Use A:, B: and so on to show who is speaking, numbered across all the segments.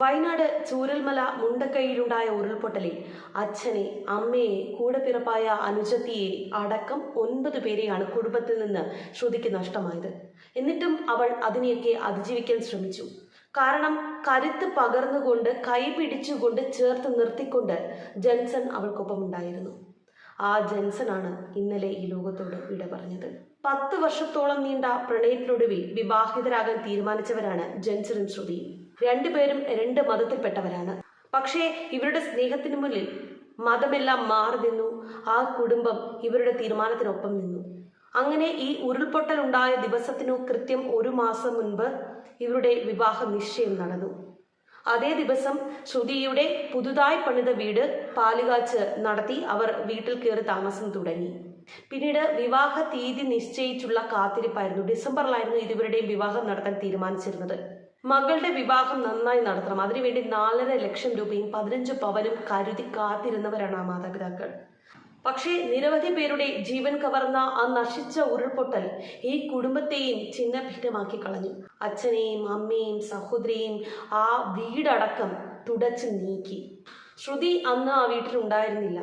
A: വയനാട് ചൂരൽമല മുണ്ടക്കൈയിലുണ്ടായ ഉരുൾപൊട്ടലിൽ അച്ഛനെ അമ്മയെ കൂടെ പിറപ്പായ അനുജത്തിയെ അടക്കം ഒൻപത് പേരെയാണ് കുടുംബത്തിൽ നിന്ന് ശ്രുതിക്ക് നഷ്ടമായത്. എന്നിട്ടും അവൾ അതിനെയൊക്കെ അതിജീവിക്കാൻ ശ്രമിച്ചു. കാരണം കരുത്ത് പകർന്നുകൊണ്ട് കൈ പിടിച്ചുകൊണ്ട് ചേർത്ത് നിർത്തിക്കൊണ്ട് ജെൻസൺ അവൾക്കൊപ്പം ഉണ്ടായിരുന്നു ആ ജെൻസനാണ് ഇന്നലെ ഈ ലോകത്തോട് വിട പറഞ്ഞത് പത്ത് വർഷത്തോളം നീണ്ട പ്രണയത്തിനൊടുവിൽ വിവാഹിതരാകാൻ തീരുമാനിച്ചവരാണ് ജെൻസനും ശ്രുതിയും. രണ്ടുപേരും രണ്ട് മതത്തിൽപ്പെട്ടവരാണ്. പക്ഷേ ഇവരുടെ സ്നേഹത്തിന് മുന്നിൽ മതമെല്ലാം മാറി നിന്നു. ആ കുടുംബം ഇവരുടെ തീരുമാനത്തിനൊപ്പം നിന്നു. അങ്ങനെ ഈ ഉരുൾപൊട്ടൽ ഉണ്ടായ ദിവസത്തിനു കൃത്യം ഒരു മാസം മുൻപ് ഇവരുടെ വിവാഹ നിശ്ചയം നടന്നു. അതേ ദിവസം ശ്രുതിയുടെ പുതുതായി പണിത വീട് പാലുകാച്ച് നടത്തി അവർ വീട്ടിൽ കയറി താമസം തുടങ്ങി. പിന്നീട് വിവാഹ തീയതി നിശ്ചയിച്ചുള്ള കാത്തിരിപ്പായിരുന്നു. ഡിസംബറിലായിരുന്നു ഇരുവരുടെയും വിവാഹം നടത്താൻ തീരുമാനിച്ചിരുന്നത്. മകളുടെ വിവാഹം നന്നായി നടത്തണം. അതിനുവേണ്ടി നാലര ലക്ഷം രൂപയും പതിനഞ്ച് പവനും കരുതി കാത്തിരുന്നവരാണ് ആ മാതാപിതാക്കൾ. പക്ഷേ നിരവധി പേരുടെ ജീവൻ കവർന്ന ആ നശിച്ച ഉരുൾപൊട്ടൽ ഈ കുടുംബത്തെയും ഛിന്നഭിന്നമാക്കി കളഞ്ഞു. അച്ഛനെയും അമ്മയെയും സഹോദരിയെയും ആ വീടടക്കം തുടച്ചു നീക്കി. ശ്രുതി അന്ന് ആ വീട്ടിൽ ഉണ്ടായിരുന്നില്ല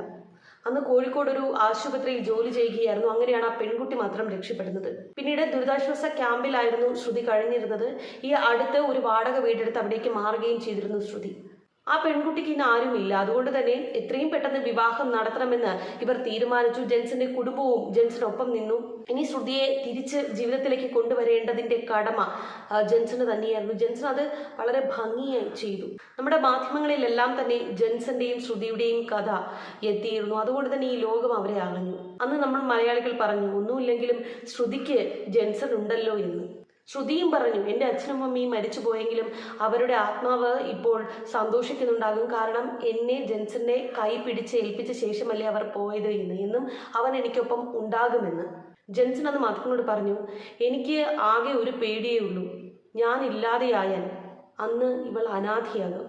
A: അന്ന് കോഴിക്കോട് ഒരു ആശുപത്രിയിൽ ജോലി ചെയ്യുകയായിരുന്നു. അങ്ങനെയാണ് ആ പെൺകുട്ടി മാത്രം രക്ഷപ്പെടുന്നത്. പിന്നീട് ദുരിതാശ്വാസ ക്യാമ്പിലായിരുന്നു ശ്രുതി കഴിഞ്ഞിരുന്നത്. ഈ അടുത്ത് ഒരു വാടക വീടെടുത്ത് അവിടേക്ക് മാറുകയും ചെയ്തിരുന്നു ശ്രുതി. ആ പെൺകുട്ടിക്ക് ഇന്ന് ആരുമില്ല. അതുകൊണ്ട് തന്നെ എത്രയും പെട്ടെന്ന് വിവാഹം നടത്തണമെന്ന് ഇവർ തീരുമാനിച്ചു. ജെൻസിന്റെ കുടുംബവും ജെൻസിനൊപ്പം നിന്നു. ഇനി ശ്രുതിയെ തിരിച്ച് ജീവിതത്തിലേക്ക് കൊണ്ടുവരേണ്ടതിന്റെ കടമ ജെൻസിന് തന്നെയായിരുന്നു. ജെൻസൺ അത് വളരെ ഭംഗിയായി ചെയ്തു. നമ്മുടെ മാധ്യമങ്ങളിലെല്ലാം തന്നെ ജെൻസന്റെയും ശ്രുതിയുടെയും കഥ എത്തിയിരുന്നു. അതുകൊണ്ട് തന്നെ ഈ ലോകം അവരെ അറിഞ്ഞു അന്ന് നമ്മൾ മലയാളികൾ പറഞ്ഞു ഒന്നുമില്ലെങ്കിലും ശ്രുതിക്ക് ജെൻസൺ ഉണ്ടല്ലോ എന്ന്. ശ്രുതിയും പറഞ്ഞു എന്റെ അച്ഛനും അമ്മയും മരിച്ചു പോയെങ്കിലും അവരുടെ ആത്മാവ് ഇപ്പോൾ സന്തോഷിക്കുന്നുണ്ടാകും. കാരണം എന്നെ ജെൻസിന്റെ കൈ പിടിച്ച് ഏൽപ്പിച്ച ശേഷമല്ലേ അവർ പോയത് എന്ന് എന്നും അവൻ എനിക്കൊപ്പം ഉണ്ടാകുമെന്ന്. ജെൻസൺ അത് മാധ്യമങ്ങളോട് പറഞ്ഞു എനിക്ക് ആകെ ഒരു പേടിയേ ഉള്ളൂ. ഞാൻ ഇല്ലാതെയായാൽ അന്ന് ഇവൾ അനാഥിയാകും.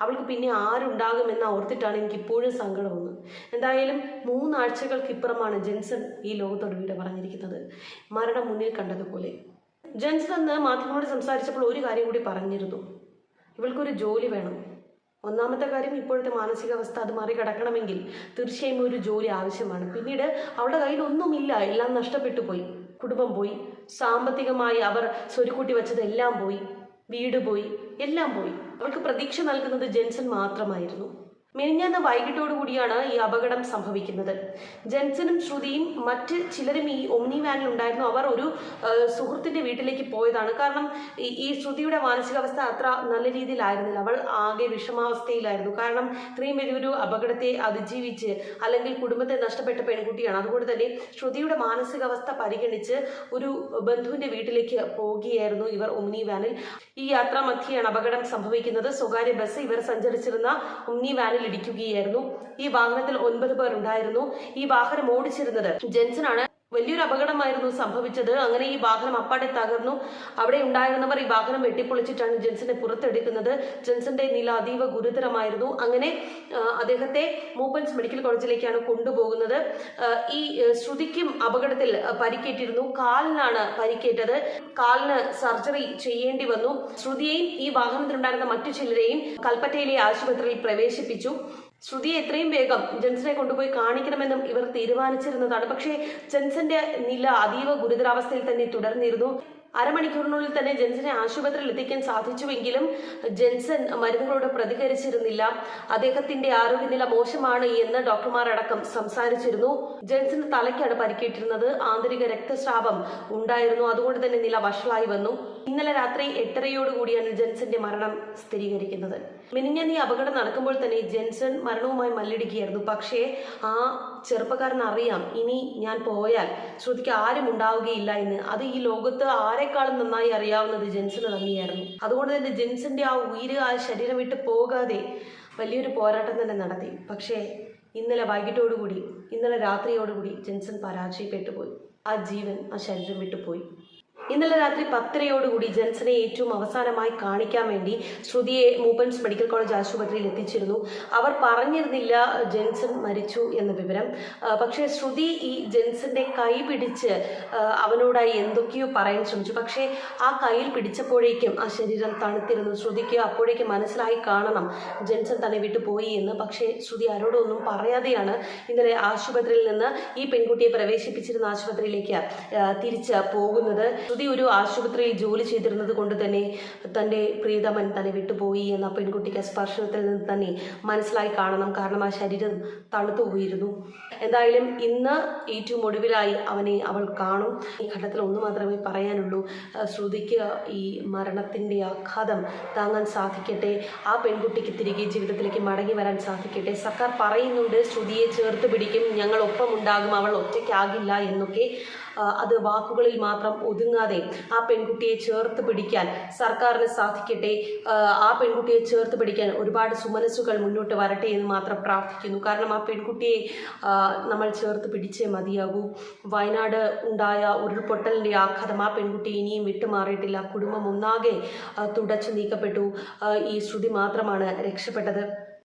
A: അവൾക്ക് പിന്നെ ആരുണ്ടാകുമെന്ന് ഓർത്തിട്ടാണ് എനിക്ക് ഇപ്പോഴും സങ്കടമൊന്ന്. എന്തായാലും മൂന്നാഴ്ചകൾക്കിപ്പുറമാണ് ജെൻസൺ ഈ ലോകത്തോട് വീട് പറഞ്ഞിരിക്കുന്നത്. മരണം മുന്നിൽ കണ്ടതുപോലെ. ജെൻസൺ അന്ന് മാധ്യമങ്ങളോട് സംസാരിച്ചപ്പോൾ ഒരു കാര്യം കൂടി പറഞ്ഞിരുന്നു. ഇവൾക്കൊരു ജോലി വേണം. ഒന്നാമത്തെ കാര്യം ഇപ്പോഴത്തെ മാനസികാവസ്ഥ അത് മറികടക്കണമെങ്കിൽ തീർച്ചയായും ഒരു ജോലി ആവശ്യമാണ്. പിന്നീട് അവളുടെ കയ്യിൽ ഒന്നുമില്ല. എല്ലാം നഷ്ടപ്പെട്ടു പോയി. കുടുംബം പോയി. സാമ്പത്തികമായി അവർ സ്വരുക്കൂട്ടി വെച്ചതെല്ലാം പോയി. വീട് പോയി. എല്ലാം പോയി. അവൾക്ക് പ്രതീക്ഷ നൽകുന്നത് ജെൻസൺ മാത്രമായിരുന്നു. മെനിഞ്ഞാന്ന് വൈകിട്ടോടു കൂടിയാണ് ഈ അപകടം സംഭവിക്കുന്നത്. ജെൻസനും ശ്രുതിയും മറ്റ് ചിലരും ഈ ഒമ്നി വാനിൽ ഉണ്ടായിരുന്നു. അവർ ഒരു സുഹൃത്തിന്റെ വീട്ടിലേക്ക് പോയതാണ്. കാരണം ഈ ശ്രുതിയുടെ മാനസികാവസ്ഥ അത്ര നല്ല രീതിയിലായിരുന്നില്ല. അവൾ ആകെ വിഷമാവസ്ഥയിലായിരുന്നു. കാരണം ഇത്രയും വലിയൊരു അപകടത്തെ അതിജീവിച്ച് അല്ലെങ്കിൽ കുടുംബത്തെ നഷ്ടപ്പെട്ട പെൺകുട്ടിയാണ്. അതുകൊണ്ട് തന്നെ ശ്രുതിയുടെ മാനസികാവസ്ഥ പരിഗണിച്ച് ഒരു ബന്ധുവിന്റെ വീട്ടിലേക്ക് പോകുകയായിരുന്നു ഇവർ ഒമ്നി വാനിൽ. ഈ യാത്രാ മധ്യയാണ് അപകടം സംഭവിക്കുന്നത്. സ്വകാര്യ ബസ് ഇവർ സഞ്ചരിച്ചിരുന്ന ഒമ്നി വാനിൽ ഇടിക്കുകയായിരുന്നു. ഈ വാഹനത്തിൽ ഒൻപത് പേർ ഉണ്ടായിരുന്നു. ഈ വാഹനം ഓടിച്ചിരുന്നത് ജെൻസനാണ് വലിയൊരു അപകടമായിരുന്നു സംഭവിച്ചത്. അങ്ങനെ ഈ വാഹനം അപ്പാടെ തകർന്നു. അവിടെ ഉണ്ടായിരുന്നവർ ഈ വാഹനം വെട്ടിപ്പൊളിച്ചിട്ടാണ് ജെൻസിനെ പുറത്തെടുക്കുന്നത്. ജെൻസിന്റെ നില അതീവ ഗുരുതരമായിരുന്നു. അങ്ങനെ അദ്ദേഹത്തെ മൂപ്പൻസ് മെഡിക്കൽ കോളേജിലേക്കാണ് കൊണ്ടുപോകുന്നത്. ഈ ശ്രുതിക്കും അപകടത്തിൽ പരിക്കേറ്റിരുന്നു. കാലിനാണ് പരിക്കേറ്റത്. കാലിന് സർജറി ചെയ്യേണ്ടി വന്നു. ശ്രുതിയെയും ഈ വാഹനത്തിലുണ്ടായിരുന്ന മറ്റു ചിലരെയും കൽപ്പറ്റയിലെ ആശുപത്രിയിൽ പ്രവേശിപ്പിച്ചു. ശ്രുതിയെ എത്രയും വേഗം ജെൻസനെ കൊണ്ടുപോയി കാണിക്കണമെന്നും ഇവർ തീരുമാനിച്ചിരുന്നതാണ്. പക്ഷേ ജെൻസന്റെ നില അതീവ ഗുരുതരാവസ്ഥയിൽ തന്നെ തുടർന്നിരുന്നു. അരമണിക്കൂറിനുള്ളിൽ തന്നെ ജെൻസനെ ആശുപത്രിയിൽ എത്തിക്കാൻ സാധിച്ചുവെങ്കിലും ജെൻസൺ മരുന്നുകളോട് പ്രതികരിച്ചിരുന്നില്ല. അദ്ദേഹത്തിന്റെ ആരോഗ്യനില മോശമാണ് എന്ന് ഡോക്ടർമാർ അടക്കം സംസാരിച്ചിരുന്നു. ജെൻസന്റെ തലയ്ക്കാണ് പരിക്കേറ്റിരുന്നത്. ആന്തരിക രക്തസ്രാവം ഉണ്ടായിരുന്നു. അതുകൊണ്ട് തന്നെ നില വഷളായി വന്നു. ഇന്നലെ രാത്രി എട്ടരയോടുകൂടിയാണ് ജെൻസന്റെ മരണം സ്ഥിരീകരിക്കുന്നത്. മിനിഞ്ഞാന്ന് ഈ അപകടം നടക്കുമ്പോൾ തന്നെ ജെൻസൺ മരണവുമായി മല്ലിടുകയായിരുന്നു പക്ഷേ ആ ചെറുപ്പക്കാരൻ അറിയാം ഇനി ഞാൻ പോയാൽ ശ്രുതിക്ക് ആരും ഉണ്ടാവുകയില്ല എന്ന്. അത് ഈ ലോകത്ത് ആരെക്കാളും നന്നായി അറിയാവുന്നത് ജെൻസിന് തന്നെയായിരുന്നു. അതുകൊണ്ട് തന്നെ ജെൻസിന്റെ ആ ഉയിര് ആ ശരീരം വിട്ട് പോകാതെ വലിയൊരു പോരാട്ടം തന്നെ നടത്തി. പക്ഷേ ഇന്നലെ വൈകിട്ടോടുകൂടി ഇന്നലെ രാത്രിയോടുകൂടി ജെൻസൺ പരാജയപ്പെട്ടു പോയി. ആ ജീവൻ ആ ശരീരം വിട്ടുപോയി ഇന്നലെ രാത്രി പത്തരയോടുകൂടി ജെൻസനെ ഏറ്റവും അവസാനമായി കാണിക്കാൻ വേണ്ടി ശ്രുതിയെ മൂപ്പൻസ് മെഡിക്കൽ കോളേജ് ആശുപത്രിയിൽ എത്തിച്ചിരുന്നു. അവർ പറഞ്ഞിരുന്നില്ല ജെൻസൺ മരിച്ചു എന്ന വിവരം. പക്ഷേ ശ്രുതി ഈ ജെൻസന്റെ കൈ പിടിച്ച് അവനോടായി എന്തൊക്കെയോ പറയാൻ ശ്രമിച്ചു. പക്ഷേ ആ കയ്യിൽ പിടിച്ചപ്പോഴേക്കും ആ ശരീരം തണുത്തിരുന്നു. ശ്രുതിക്ക് അപ്പോഴേക്കും മനസ്സിലായി കാണണം ജെൻസൺ തന്നെ വിട്ടു പോയി എന്ന്. പക്ഷേ ശ്രുതി ആരോടൊന്നും പറയാതെയാണ് ഇന്നലെ ആശുപത്രിയിൽ നിന്ന് ഈ പെൺകുട്ടിയെ പ്രവേശിപ്പിച്ചിരുന്ന ആശുപത്രിയിലേക്ക് തിരിച്ച് പോകുന്നത്. ശ്രുതി ഒരു ആശുപത്രിയിൽ ജോലി ചെയ്തിരുന്നത് കൊണ്ട് തന്നെ തന്റെ പ്രീതമൻ തന്നെ വിട്ടുപോയി എന്ന പെൺകുട്ടിക്ക് സ്പർശനത്തിൽ നിന്ന് തന്നെ മനസ്സിലായി കാണണം. കാരണം ആ ശരീരം തണുത്തു പോയിരുന്നു. എന്തായാലും ഇന്ന് ഏറ്റവും ഒടുവിലായി അവനെ അവൾ കാണും. ഈ ഘട്ടത്തിൽ ഒന്ന് മാത്രമേ പറയാനുള്ളൂ. ശ്രുതിക്ക് ഈ മരണത്തിന്റെ ആഘാതം താങ്ങാൻ സാധിക്കട്ടെ. ആ പെൺകുട്ടിക്ക് തിരികെ ജീവിതത്തിലേക്ക് മടങ്ങി വരാൻ സാധിക്കട്ടെ. സർക്കാർ പറയുന്നുണ്ട് ശ്രുതിയെ ചേർത്ത് പിടിക്കും ഞങ്ങൾ ഒപ്പം ഉണ്ടാകും അവൾ ഒറ്റയ്ക്കാകില്ല എന്നൊക്കെ. അത് വാക്കുകളിൽ മാത്രം ഒതുങ്ങാതെ ആ പെൺകുട്ടിയെ ചേർത്ത് പിടിക്കാൻ സർക്കാരിന് സാധിക്കട്ടെ. ആ, പെൺകുട്ടിയെ ചേർത്ത് പിടിക്കാൻ ഒരുപാട് സുമനസ്സുകൾ മുന്നോട്ട് വരട്ടെ എന്ന് മാത്രം പ്രാർത്ഥിക്കുന്നു. കാരണം ആ പെൺകുട്ടിയെ നമ്മൾ ചേർത്ത് പിടിച്ചേ മതിയാകൂ. വയനാട് ഉണ്ടായ ഉരുൾപൊട്ടലിന്റെ ആഘാതം ആ പെൺകുട്ടി ഇനിയും വിട്ടുമാറിയിട്ടില്ല. കുടുംബം ഒന്നാകെ തുടച്ചു നീക്കപ്പെട്ടു. ഈ ശ്രുതി മാത്രമാണ് രക്ഷപ്പെട്ടത്.